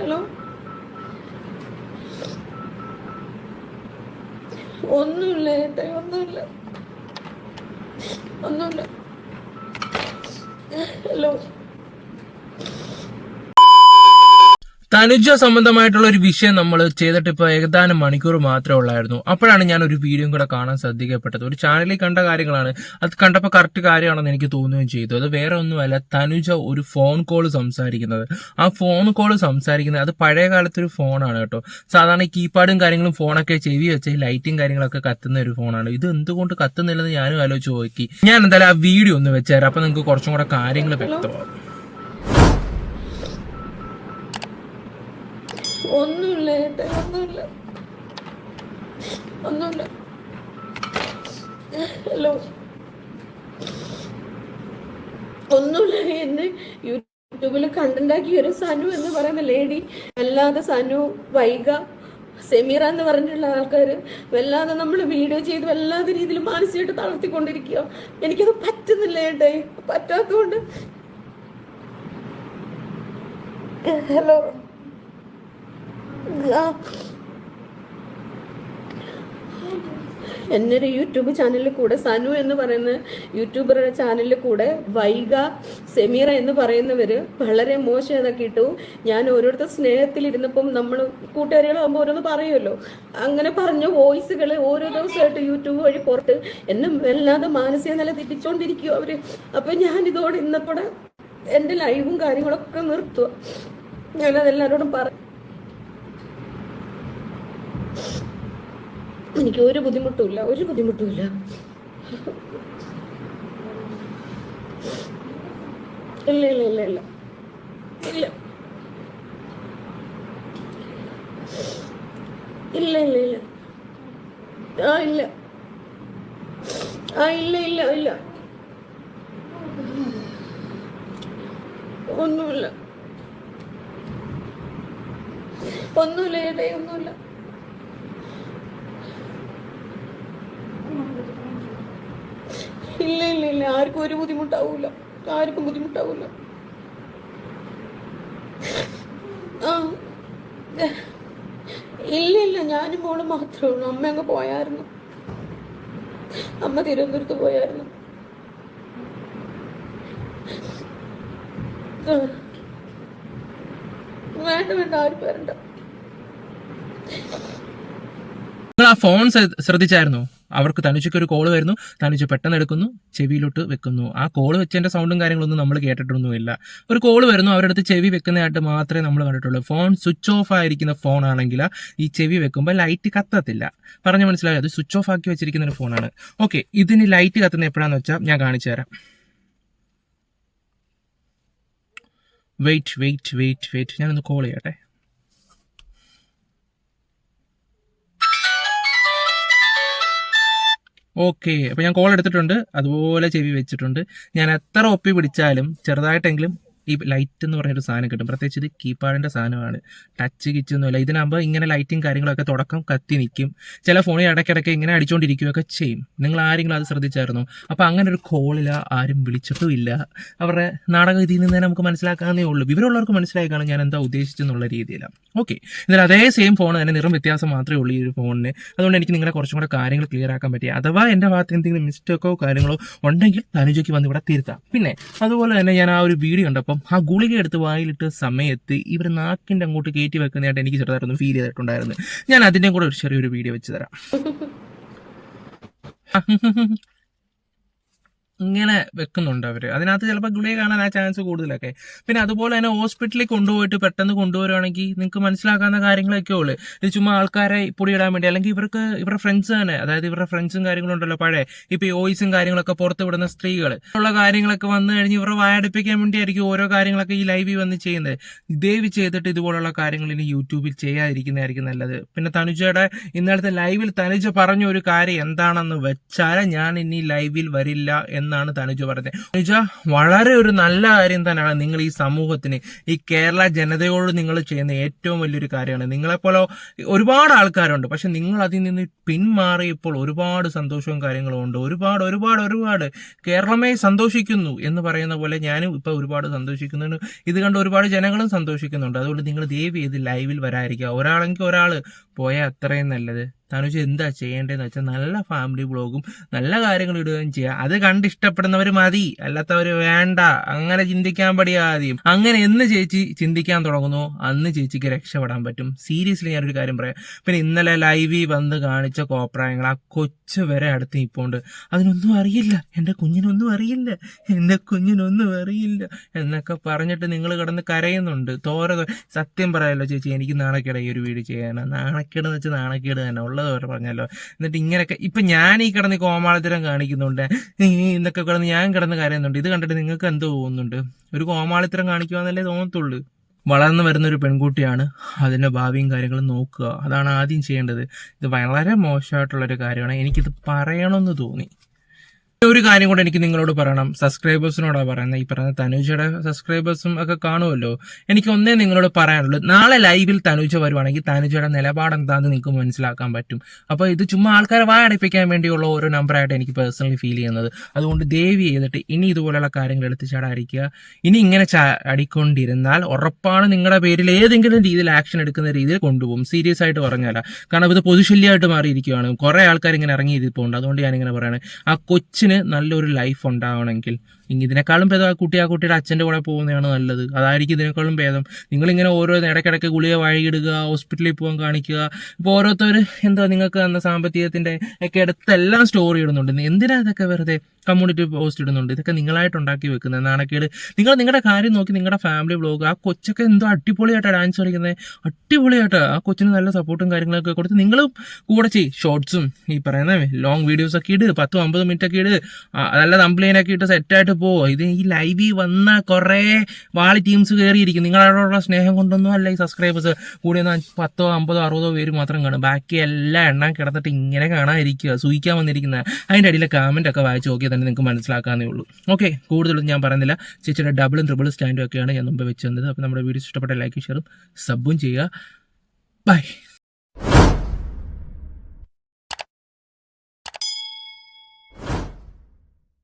Hello ഒന്നുമില്ല ഏട്ടെ ഒന്നുമില്ല. ഒന്നുമില്ല. ഹലോ. തനുജ സംബന്ധമായിട്ടുള്ള ഒരു വിഷയം നമ്മൾ ചെയ്തിട്ട് ഇപ്പോൾ ഏകദാനം മണിക്കൂർ മാത്രമേ ഉള്ളായിരുന്നു. അപ്പോഴാണ് ഞാൻ ഒരു വീഡിയോയും കൂടെ കാണാൻ ശ്രദ്ധിക്കപ്പെട്ടത്. ഒരു ചാനലിൽ കണ്ട കാര്യങ്ങളാണ്. അത് കണ്ടപ്പോൾ കറക്റ്റ് കാര്യമാണെന്ന് എനിക്ക് തോന്നുകയും ചെയ്തു. അത് വേറെ ഒന്നുമല്ല തനുജ ഒരു ഫോൺ കോൾ സംസാരിക്കുന്നത്. ആ ഫോൺ കോൾ സംസാരിക്കുന്നത് അത് പഴയ കാലത്തെ ഒരു ഫോണാണ് കേട്ടോ. സാധാരണ കീപാഡും കാര്യങ്ങളും ഫോണൊക്കെ ചെവി വെച്ച് ലൈറ്റും കാര്യങ്ങളൊക്കെ കത്തുന്ന ഒരു ഫോണാണ് ഇത് എന്തുകൊണ്ട് കത്തുന്നില്ലെന്ന് ഞാനും ആലോചിച്ച് നോക്കി. ഞാൻ എന്തായാലും ആ വീഡിയോ ഒന്ന് വെച്ചുതരാം അപ്പൊ നിങ്ങൾക്ക് കുറച്ചും കൂടെ കാര്യങ്ങൾ വ്യക്തമാകും ഒന്നുമില്ല ഏട്ട ഒന്നുമില്ല. ഒന്നുമില്ല. ഹലോ. ഒന്നുമില്ല എന്നെ യൂട്യൂബിൽ കണ്ടുണ്ടാക്കിയ ഒരു സനു എന്ന് പറയുന്ന ലേഡി വല്ലാതെ സനു വൈഗ സെമീറ എന്ന് പറഞ്ഞിട്ടുള്ള ആൾക്കാർ വല്ലാതെ നമ്മൾ വീഡിയോ ചെയ്ത് വല്ലാതെ രീതിയിൽ മാനസികമായിട്ട് തളർത്തിക്കൊണ്ടിരിക്കുക എനിക്കത് പറ്റുന്നില്ല ഏട്ടേ. പറ്റാത്തതുകൊണ്ട്. ഹലോ. ആ. എന്നൊരു യൂട്യൂബ് ചാനലിൽ കൂടെ സനു എന്ന് പറയുന്ന യൂട്യൂബറുടെ ചാനലിൽ കൂടെ വൈഗ സെമീറ എന്ന് പറയുന്നവര് വളരെ മോശം ഇതൊക്കെ ഇട്ടു. ഞാൻ ഓരോരുത്തർ സ്നേഹത്തിലിരുന്നപ്പം നമ്മൾ കൂട്ടുകാരികളാകുമ്പോൾ ഓരോന്ന് പറയുമല്ലോ അങ്ങനെ പറഞ്ഞ വോയിസുകൾ ഓരോ ദിവസമായിട്ട് യൂട്യൂബ് വഴി പുറത്ത്. എന്നെ വല്ലാതെ മാനസിക നില തെറ്റിച്ചോണ്ടിരിക്കും അവർ അപ്പം ഞാൻ ഇതോടെ ഇന്നപ്പോടെ എന്റെ ലൈവും കാര്യങ്ങളൊക്കെ നിർത്തുക ഞാനത് എല്ലാവരോടും എനിക്ക് ഒരു ബുദ്ധിമുട്ടുമില്ല ഒരു ബുദ്ധിമുട്ടുമില്ല ഇല്ല. ഇല്ല ഇല്ല ഇല്ല ഇല്ല. ഇല്ല. ഇല്ല ഇല്ല ആ ഇല്ല. ആ ഇല്ല ഇല്ല ഇല്ല. ഒന്നുമില്ല. ഒന്നുമില്ല ഏട്ടേ ഒന്നുമില്ല ഇല്ല ഇല്ല ഇല്ല ആർക്കും ഒരു ബുദ്ധിമുട്ടാവൂല. ആർക്കും ബുദ്ധിമുട്ടാവൂല. ഇല്ല ഇല്ല. ഞാനും മോൾ മാത്രമേ ഉള്ളൂ. അമ്മ അങ്ങ് പോയായിരുന്നു. അമ്മ തിരുവനന്തപുരത്ത് പോയായിരുന്നു. വേണ്ട വേണ്ട. ആരും വരണ്ട. ആ ഫോൺ ശ്ര- ശ്രദ്ധിച്ചായിരുന്നോ? അവർക്ക് തനുജയ്ക്ക് ഒരു കോൾ വരുന്നു. തനുജ് പെട്ടെന്ന് എടുക്കുന്നു. ചെവിയിലോട്ട് വെക്കുന്നു. ആ കോൾ വെച്ചതിന്റെ സൗണ്ടും കാര്യങ്ങളൊന്നും നമ്മൾ കേട്ടിട്ടൊന്നുമില്ല. ഒരു കോൾ വരുന്നു. അവരുടെ അടുത്ത് ചെവി വെക്കുന്നതായിട്ട് മാത്രമേ നമ്മൾ കണ്ടിട്ടുള്ളൂ. ഫോൺ സ്വിച്ച് ഓഫ് ആയിരിക്കുന്ന ഫോൺ ആണെങ്കിൽ ഈ ചെവി വെക്കുമ്പോൾ ലൈറ്റ് കത്തത്തില്ല. പറഞ്ഞു മനസ്സിലായോ? അത് സ്വിച്ച് ഓഫ് ആക്കി വെച്ചിരിക്കുന്ന ഒരു ഫോണാണ് ഓക്കെ ഇതിന് ലൈറ്റ് കത്തുന്നത് എപ്പോഴാന്ന് വെച്ചാൽ ഞാൻ കാണിച്ചു തരാം. വെയിറ്റ് വെയിറ്റ് വെയിറ്റ് വെയിറ്റ് ഞാനൊന്ന് കോൾ ചെയ്യട്ടെ. ഓക്കെ അപ്പോൾ ഞാൻ കോൾ എടുത്തിട്ടുണ്ട്. അതുപോലെ ചെവി വെച്ചിട്ടുണ്ട്. ഞാൻ എത്ര ഒപ്പി പിടിച്ചാലും ചെറുതായിട്ടെങ്കിലും ഈ ലൈറ്റ് എന്ന് പറഞ്ഞൊരു സാധനം കിട്ടും. പ്രത്യേകിച്ച് ഇത് കീപാഡിന്റെ സാധനമാണ്. ടച്ച് കിച്ചൊന്നുമില്ല ഇതിനാകുമ്പോൾ ഇങ്ങനെ ലൈറ്റും കാര്യങ്ങളൊക്കെ തുടക്കം കത്തി നിൽക്കും. ചില ഫോണിൽ ഇടയ്ക്കിടയ്ക്ക് ഇങ്ങനെ അടിച്ചുകൊണ്ടിരിക്കുകയൊക്കെ ചെയ്യും. നിങ്ങൾ ആരെങ്കിലും അത് ശ്രദ്ധിച്ചായിരുന്നോ? അപ്പോൾ അങ്ങനെ ഒരു കോളില ആരും വിളിച്ചിട്ടും ഇല്ല. അവരുടെ നാടകം ഇതിൽ നിന്ന് നമുക്ക് മനസ്സിലാക്കാവുന്നേ ഉള്ളൂ. വിവരമുള്ളവർക്ക് മനസ്സിലായി കാണും ഞാൻ എന്താ ഉദ്ദേശിച്ചെന്നുള്ള രീതിയിലാണ് ഓക്കെ എന്നാൽ അതേ സെയിം ഫോൺ തന്നെ നിറം വ്യത്യാസം മാത്രമേ ഉള്ളൂ ഈ ഒരു ഫോണിന് അതുകൊണ്ട് എനിക്ക് നിങ്ങളെ കുറച്ചും കൂടെ കാര്യങ്ങൾ ക്ലിയർ ആക്കാൻ പറ്റി. അഥവാ എന്റെ ഭാഗത്ത് എന്തെങ്കിലും മിസ്റ്റേക്കോ കാര്യങ്ങളോ ഉണ്ടെങ്കിൽ തനുജയ്ക്ക് വന്ന് ഇവിടെ തിരുത്താം. പിന്നെ അതുപോലെ തന്നെ ഞാൻ ആ ഒരു വീഡിയോ കണ്ടപ്പം ആ ഗുളിക എടുത്ത് വായിലിട്ട സമയത്ത് ഇവർ നാക്കിന്റെ അങ്ങോട്ട് കയറ്റി വെക്കുന്നതായിട്ട് എനിക്ക് ചെറുതായിട്ടൊന്ന് ഫീൽ ചെയ്തിട്ടുണ്ടായിരുന്നു. ഞാൻ അതിന്റെ കൂടെ ഒരു ചെറിയൊരു വീഡിയോ വെച്ച് തരാം. ഇങ്ങനെ വെക്കുന്നുണ്ട് അവർ അതിനകത്ത് ചിലപ്പോൾ ഗുളിക കാണാൻ ആ ചാൻസ് കൂടുതലൊക്കെ. പിന്നെ അതുപോലെ തന്നെ ഹോസ്പിറ്റലിൽ കൊണ്ടുപോയിട്ട് പെട്ടെന്ന് കൊണ്ടുവരുവാണെങ്കിൽ നിങ്ങൾക്ക് മനസ്സിലാക്കാവുന്ന കാര്യങ്ങളൊക്കെ ഉള്ളു. ഇത് ചുമ്മാ ആൾക്കാരെ പൊടിയിടാൻ വേണ്ടി അല്ലെങ്കിൽ ഇവർക്ക് ഇവരുടെ ഫ്രണ്ട്സ് തന്നെ അതായത് ഇവരുടെ ഫ്രണ്ട്സും കാര്യങ്ങളും ഉണ്ടല്ലോ പഴയ ഇപ്പൊ ഈ ഓയിസും കാര്യങ്ങളൊക്കെ പുറത്ത് വിടുന്ന സ്ത്രീകൾ ഉള്ള കാര്യങ്ങളൊക്കെ വന്നു കഴിഞ്ഞ് ഇവരെ വായടിപ്പിക്കാൻ വേണ്ടിയായിരിക്കും ഓരോ കാര്യങ്ങളൊക്കെ ഈ ലൈവിൽ വന്ന് ചെയ്യുന്നത്. ദയവ് ചെയ്തിട്ട് ഇതുപോലുള്ള കാര്യങ്ങൾ ഇനി യൂട്യൂബിൽ ചെയ്യാതിരിക്കുന്നതായിരിക്കും നല്ലത്. പിന്നെ തനുജയുടെ ഇന്നലത്തെ ലൈവിൽ തനുജ പറഞ്ഞ ഒരു കാര്യം എന്താണെന്ന് വെച്ചാൽ ഞാൻ ഇനി ലൈവിൽ വരില്ല എന്ന് എന്നാണ് തനുജ പറഞ്ഞത് തനുജ വളരെ ഒരു നല്ല കാര്യം തന്നെയാണ് നിങ്ങൾ ഈ സമൂഹത്തിന് ഈ കേരള ജനതയോട് നിങ്ങൾ ചെയ്യുന്ന ഏറ്റവും വലിയൊരു കാര്യമാണ്. നിങ്ങളെപ്പോലെ ഒരുപാട് ആൾക്കാരുണ്ട് പക്ഷെ നിങ്ങൾ അതിൽ നിന്ന് പിന്മാറിയപ്പോൾ ഒരുപാട് സന്തോഷവും കാര്യങ്ങളും ഉണ്ട്. ഒരുപാട് ഒരുപാട് ഒരുപാട് കേരളമേ സന്തോഷിക്കുന്നു എന്ന് പറയുന്ന പോലെ ഞാനും ഇപ്പൊ ഒരുപാട് സന്തോഷിക്കുന്നുണ്ട്. ഇത് കണ്ട് ഒരുപാട് ജനങ്ങളും സന്തോഷിക്കുന്നുണ്ട്. അതുകൊണ്ട് നിങ്ങൾ ദേവി ചെയ്ത് ലൈവിൽ വരാതിരിക്കുക. ഒരാളെങ്കിൽ ഒരാൾ പോയാൽ അത്രയും നല്ലത്. തനുജ് എന്താ ചെയ്യേണ്ടതെന്ന് വെച്ചാൽ നല്ല ഫാമിലി ബ്ലോഗും നല്ല കാര്യങ്ങൾ ഇടുകയും ചെയ്യുക അത് കണ്ട് ഇഷ്ടപ്പെടുന്നവർ മതി. അല്ലാത്തവർ വേണ്ട. അങ്ങനെ ചിന്തിക്കാൻ പടിയാ ആദ്യം. അങ്ങനെ എന്ന് ചേച്ചി ചിന്തിക്കാൻ തുടങ്ങുന്നു. അന്ന് ചേച്ചിക്ക് രക്ഷപ്പെടാൻ പറ്റും. സീരിയസ്ലി ഞാനൊരു കാര്യം പറയാം. പിന്നെ ഇന്നലെ ലൈവിൽ വന്ന് കാണിച്ച കോപ്രായങ്ങൾ ആ കൊച്ചു വരെ അടുത്ത് നിൽപ്പുണ്ട് അതിനൊന്നും അറിയില്ല. എന്റെ കുഞ്ഞിനൊന്നും അറിയില്ല. എന്റെ കുഞ്ഞിനൊന്നും അറിയില്ല. എന്നൊക്കെ പറഞ്ഞിട്ട് നിങ്ങൾ കിടന്ന് കരയുന്നുണ്ട്. തോര സത്യം പറയാലോ ചേച്ചി എനിക്ക് നാണക്കേട് ഈ ഒരു വീട് ചെയ്യാനാണ് നാണക്കേട് എന്ന് വെച്ചാൽ നാണക്കേട് തന്നെ. ഉള്ളത് അവർ പറഞ്ഞല്ലോ. എന്നിട്ട് ഇങ്ങനെയൊക്കെ ഇപ്പൊ ഞാൻ ഈ കിടന്ന് കോമാളിത്തരം കാണിക്കുന്നുണ്ട്. ഇന്നൊക്കെ കിടന്ന് ഞാൻ കിടന്ന് കരയുന്നുണ്ട്. ഇത് കണ്ടിട്ട് നിങ്ങൾക്ക് എന്ത് തോന്നുന്നുണ്ട്? ഒരു കോമാളിത്തരം കാണിക്കുവാന്നല്ലേ തോന്നത്തുള്ളൂ. വളർന്നു വരുന്ന ഒരു പെൺകുട്ടിയാണ് അതിന്റെ ഭാവിയും കാര്യങ്ങളും നോക്കുക. അതാണ് ആദ്യം ചെയ്യേണ്ടത്. ഇത് വളരെ മോശമായിട്ടുള്ളൊരു കാര്യമാണ്. എനിക്കിത് പറയണമെന്ന് തോന്നി. ഒരു കാര്യം കൂടെ എനിക്ക് നിങ്ങളോട് പറയണം. സബ്സ്ക്രൈബേഴ്സിനോടാ പറയുന്നത്. ഈ പറയുന്ന തനുജയുടെ സബ്സ്ക്രൈബേഴ്സും ഒക്കെ കാണുമല്ലോ. എനിക്ക് ഒന്നേ നിങ്ങളോട് പറയാനുള്ളൂ. നാളെ ലൈവിൽ തനുജ വരുവാണെങ്കിൽ തനുജയുടെ നിലപാട് എന്താണെന്ന് നിങ്ങൾക്ക് മനസ്സിലാക്കാൻ പറ്റും. അപ്പോൾ ഇത് ചുമ്മാ ആൾക്കാരെ വായടപ്പിക്കാൻ വേണ്ടിയുള്ള ഓരോ നമ്പറായിട്ട് എനിക്ക് പേഴ്സണലി ഫീൽ ചെയ്യുന്നത്. അതുകൊണ്ട് ദേവി ചെയ്തിട്ട് ഇനി ഇതുപോലെയുള്ള കാര്യങ്ങൾ എടുത്ത് ചാടാതിരിക്കുക. ഇനി ഇങ്ങനെ അടിക്കൊണ്ടിരുന്നാൽ ഉറപ്പാണ് നിങ്ങളുടെ പേരിൽ ഏതെങ്കിലും രീതിയിൽ ആക്ഷൻ എടുക്കുന്ന രീതിയിൽ കൊണ്ടുപോകും. സീരിയസ് ആയിട്ട് പറഞ്ഞാല. കാരണം ഇത് പൊതുശല്യമായിട്ട് മാറിയിരിക്കുകയാണ്. കുറേ ആൾക്കാർ ഇങ്ങനെ ഇറങ്ങി ഇതിപ്പോണ്ട് അതുകൊണ്ട് ഞാനിങ്ങനെ പറയുന്നത് ആ കൊച്ചിന് നല്ലൊരു ലൈഫ് ഉണ്ടാവണമെങ്കിൽ ഇതിനേക്കാളും ഭേദം ആ കുട്ടി ആ കുട്ടിയുടെ അച്ഛന്റെ കൂടെ പോകുന്നതാണ് നല്ലത്. അതായിരിക്കും ഇതിനേക്കാളും ഭേദം. നിങ്ങളിങ്ങനെ ഓരോ ഇടയ്ക്കിടയ്ക്ക് ഗുളിക വഴിയിടുക ഹോസ്പിറ്റലിൽ പോകാൻ കാണിക്കുക. ഇപ്പോൾ ഓരോരുത്തർ എന്താ നിങ്ങൾക്ക് തന്ന സാമ്പത്തികത്തിന്റെ ഒക്കെ അടുത്ത് എല്ലാം സ്റ്റോറി ഇടുന്നുണ്ട്. എന്തിനാ ഇതൊക്കെ വെറുതെ കമ്മ്യൂണിറ്റി പോസ്റ്റ് ഇടുന്നുണ്ട്? ഇതൊക്കെ നിങ്ങളായിട്ട് ഉണ്ടാക്കി വെക്കുന്നത് നാണക്കേട്. നിങ്ങൾ നിങ്ങളുടെ കാര്യം നോക്കി നിങ്ങളുടെ ഫാമിലി ബ്ലോഗ് ആ കൊച്ചൊക്കെ എന്തോ അടിപൊളിയായിട്ടാണ് ഡാൻസ് കളിക്കുന്നത്. അടിപൊളിയായിട്ട്. ആ കൊച്ചിന് നല്ല സപ്പോർട്ടും കാര്യങ്ങളൊക്കെ കൊടുത്ത് നിങ്ങളും കൂടെ ചെയ്യും ഷോർട്സും ഈ പറയുന്ന ലോങ് വീഡിയോസ് ഒക്കെ ഇട്. പത്തും അമ്പത് മിനിറ്റ് ഒക്കെ ഇട്. നല്ല തമ്പ്ലൈനൊക്കെ ഇട്ട് സെറ്റായിട്ട് പോ ഇത് ഈ ലൈവിൽ വന്ന കുറേ വാളി ടീംസ് കയറിയിരിക്കും നിങ്ങളോടുള്ള സ്നേഹം കൊണ്ടൊന്നും അല്ല ഈ സബ്സ്ക്രൈബേഴ്സ് കൂടി പത്തോ അമ്പതോ അറുപതോ പേര് മാത്രം കാണും. ബാക്കി എല്ലാ എണ്ണം കിടന്നിട്ട് ഇങ്ങനെ കാണാതിരിക്കുക സൂയിക്കാൻ വന്നിരിക്കുന്ന. അതിന്റെ അടിയിലെ കമന്റ് ഒക്കെ വായിച്ച് നോക്കിയാൽ തന്നെ നിങ്ങൾക്ക് മനസ്സിലാക്കാന്നേ ഉള്ളൂ. ഓക്കെ കൂടുതലും ഞാൻ പറയുന്നില്ല. ചേച്ചിയുടെ ഡബിളും ട്രിപ്പിളും സ്റ്റാൻഡും ഒക്കെയാണ് ഞാൻ മുമ്പ് വെച്ച് അപ്പോൾ നമ്മുടെ വീഡിയോസ് ഇഷ്ടപ്പെട്ട ലൈക്ക് ഷെയറും സബും ചെയ്യുക. ബൈ